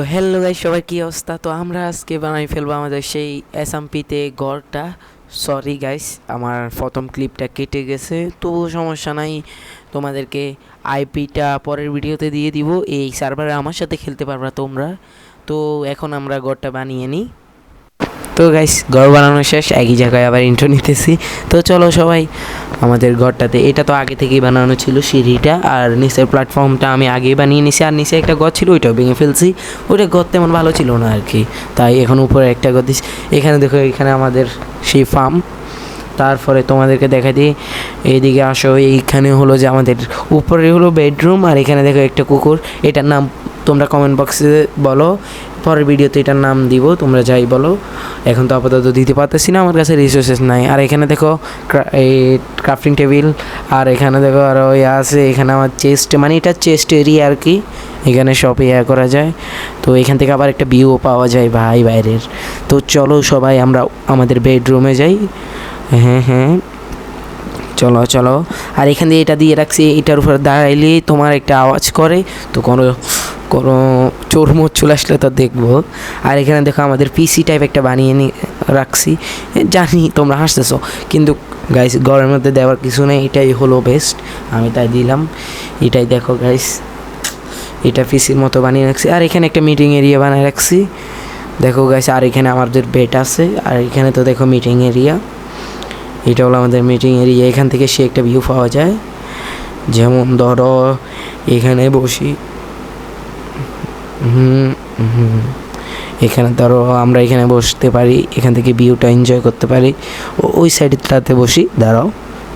তো hello guy সবাই কী অবস্থা? তো আমরা আজকে বানাই ফেলব আমাদের সেই এসএমপিতে গড়টা। সরি গাইস আমার প্রথম ক্লিপটা কেটে গেছে। তবুও সমস্যা নাই, তোমাদেরকে আইপিটা পরের ভিডিওতে দিয়ে দিব। এই সার্ভারে আমার সাথে খেলতে পারবা তোমরা। তো এখন আমরা গড়টা বানিয়ে নিই। তো গাইস ঘর বানানো শেষ, একই জায়গায় আবার ইন্ট্রো নিতেছি। তো চলো সবাই আমাদের ঘরটাতে। এটা তো আগে থেকেই বানানো ছিল সিঁড়িটা, আর নিচের প্ল্যাটফর্মটা আমি আগেই বানিয়ে নিছি। আর নিচে একটা ঘর ছিল, ওইটাও ভেঙে ফেলছি। ওইটা ঘর তেমন ভালো ছিল না আর কি। তাই এখন উপরে একটা দিচ্ছি এখানে দেখো, এখানে আমাদের সেই ফার্ম তারপরে তোমাদেরকে দেখা দিই। এইদিকে আসো, এইখানে হলো যে আমাদের, উপরে হলো বেডরুম আর এখানে দেখো একটা কুকুর। এটার নাম তোমরা কমেন্ট বক্সে বলো, পরের ভিডিওতে এটার নাম দিব, তোমরা যাই বলো। এখন তো আপাতত দিতে পারতেছি না, আমার কাছে রিসোর্সেস নাই। আর এখানে দেখো এই ক্রাফটিং টেবিল আর এখানে দেখো আর ওই আছে, এখানে আমার চেস্ট মানে এটা চেস্ট এরিয়া আর কি। এখানে সব ইয়া করা যায়। তো এখান থেকে আবার একটা ভিউও পাওয়া যায় ভাই বাইরের। তো চলো সবাই আমরা আমাদের বেডরুমে যাই। হ্যাঁ হ্যাঁ। চলো চলো। আর এখান দিয়ে এটা দিয়ে রাখছি, এটার উপর দাঁড়াইলে তোমার একটা আওয়াজ করে, তো কোনো কোনো চোর মোর চলে আসলে তো দেখব। আর এখানে দেখো আমাদের পিসি টাইপ একটা বানিয়ে নি, রাখছি। জানি তোমরা হাসতেছো, কিন্তু গাইস ঘরের মধ্যে দেওয়ার কিছু নেই, এটাই হলো বেস্ট আমি তাই দিলাম। এটাই দেখো গাইস এটা পিসির মতো বানিয়ে রাখছি। আর এখানে একটা মিটিং এরিয়া বানিয়ে রাখছি। দেখো গাইস আর এখানে আমাদের বেড আছে, আর এখানে তো দেখো মিটিং এরিয়া এটা হলো আমাদের মিটিং এরিয়া এখান থেকে সে একটা ভিউ পাওয়া যায়। যেমন ধরো, এখানে বসি। এখানে ধরো, আমরা এখানে বসতে পারি। এখান থেকে ভিউটা এনজয় করতে পারি। ওই সাইডটাতে বসি। দাঁড়াও।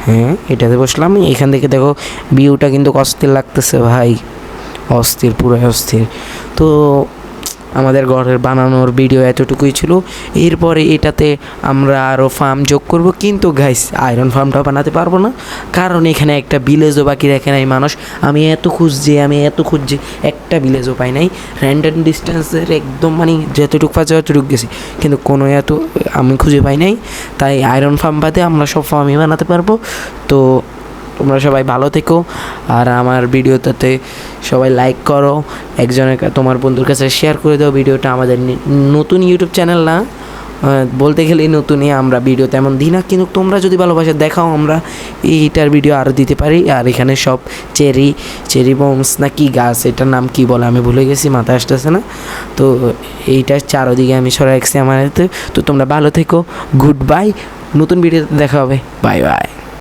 হ্যাঁ এটাতে বসলাম। এখান থেকে দেখো ভিউটা কিন্তু অস্থির লাগতেছে ভাই। অস্থির পুরো অস্থির। তো আমাদের ঘরের বানানোর ভিডিও এতটুকুই ছিল। এরপরে এটাতে আমরা আরও ফার্ম যোগ করব। কিন্তু গাইস আয়রন ফার্মটা বানাতে পারব না। কারণ এখানে একটা ভিলেজও বাকি রাখে নাই মানুষ। আমি এত খুঁজছি, আমি এত খুঁজছি, একটা ভিলেজও পাই নাই। র্যান্ডম ডিস্টেন্সের একদম মানে যতটুকু পাচ্ছে ততটুকু গেছি। কিন্তু কোনো এত আমি খুঁজে পাই নাই। তাই আয়রন ফার্ম বাদে আমরা সব ফার্মই বানাতে পারব। তো তোমরা সবাই ভালো থেকো। আর আমার ভিডিওটাতে সবাই লাইক করো। একজনের তোমার বন্ধুর কাছে শেয়ার করে দাও ভিডিওটা। আমাদের নতুন ইউটিউব চ্যানেল না। বলতে গেলেই নতুনই। আমরা ভিডিও তেমন দিই না। কিন্তু তোমরা যদি ভালোবাসা, দেখাও আমরা এইটার ভিডিও আরও দিতে পারি। আর এখানে সব চেরি চেরি বমস না কি গাছ, এটার নাম কি বলে আমি ভুলে গেছি মাথায় আসতেছে না। তো এইটার চারোদিকে আমি সরাই রাখছি আমার তো তোমরা ভালো থেকো। গুড বাই নতুন ভিডিওতে দেখা হবে। Bye bye